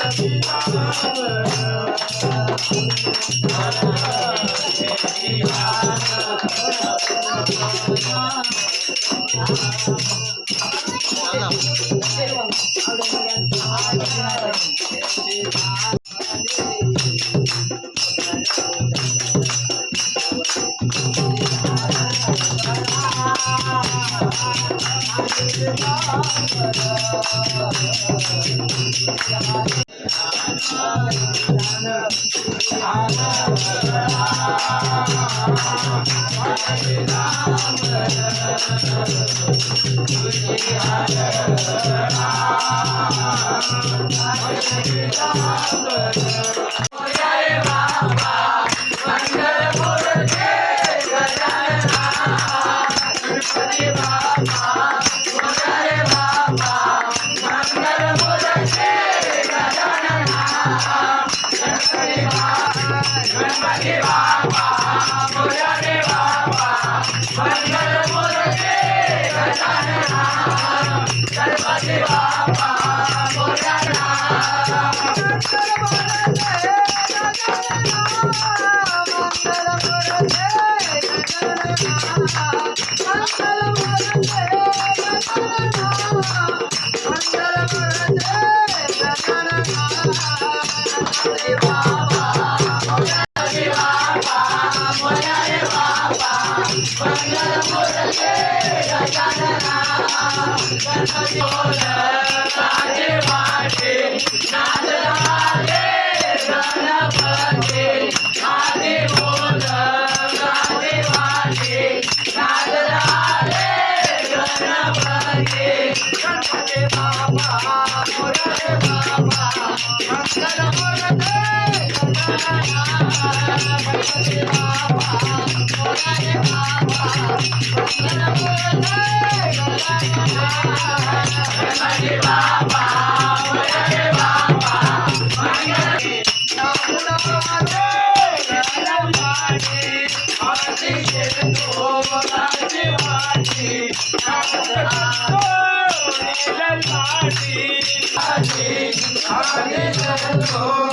Thank you. 감사합 니. Oh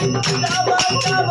Bye.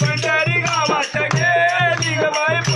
పండరిగా మట్టకే దిగబడిపో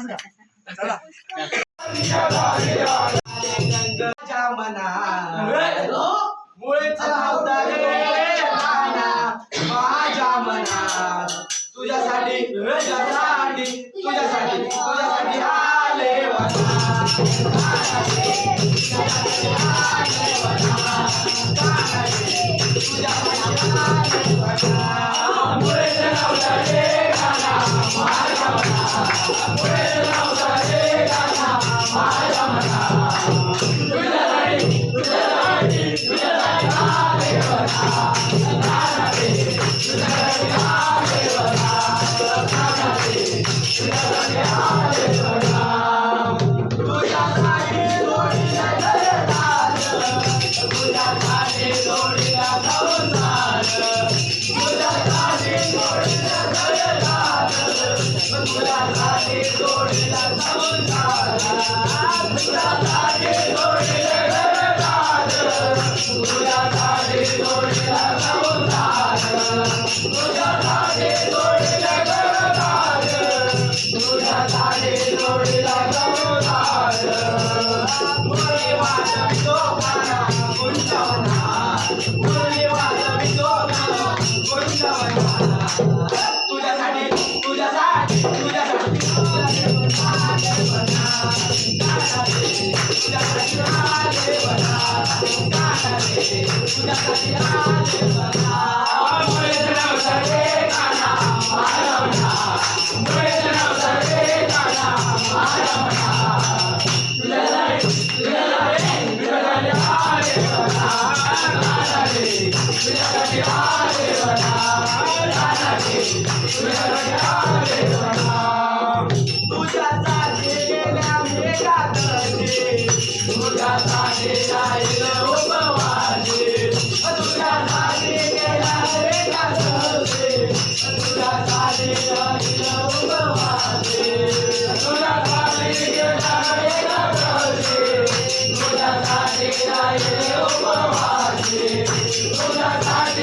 बस गा चला माझ्या मना तुझ्यासाठी तुझ्यासाठी तुझ्यासाठी आले आले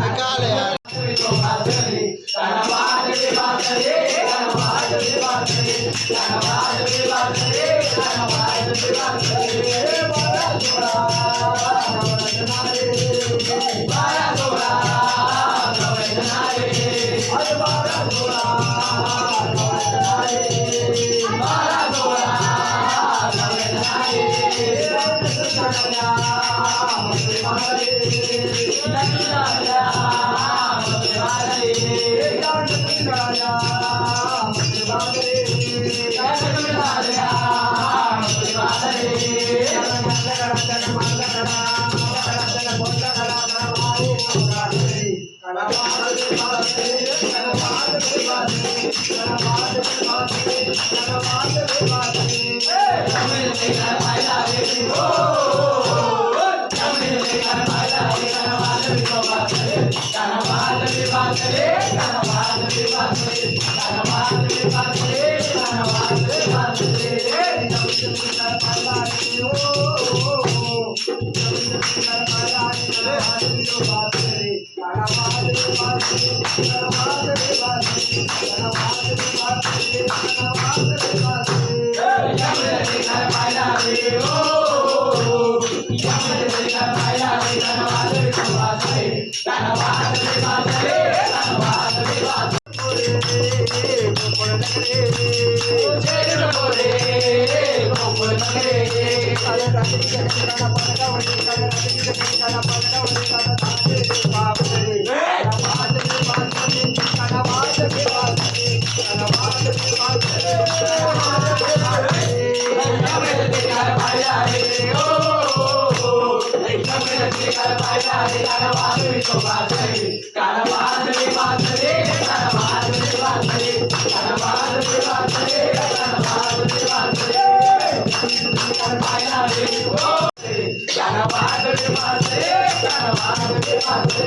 సకాలయ Bye. கரவாசலே வாசலே கரவாசலே வாசலே கரவாசலே வாசலே கரவாசலே வாசலே கரவாசலே வாசலே கரவாசலே வாசலே கரவாசலே வாசலே கரவாசலே வாசலே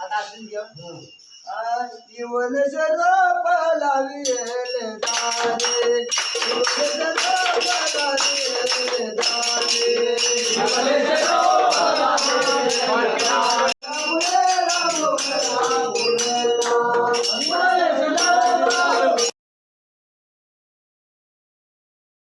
आता अजून घेऊ जीवन शराब लाविल दारे जीवन शराब लाविल दारे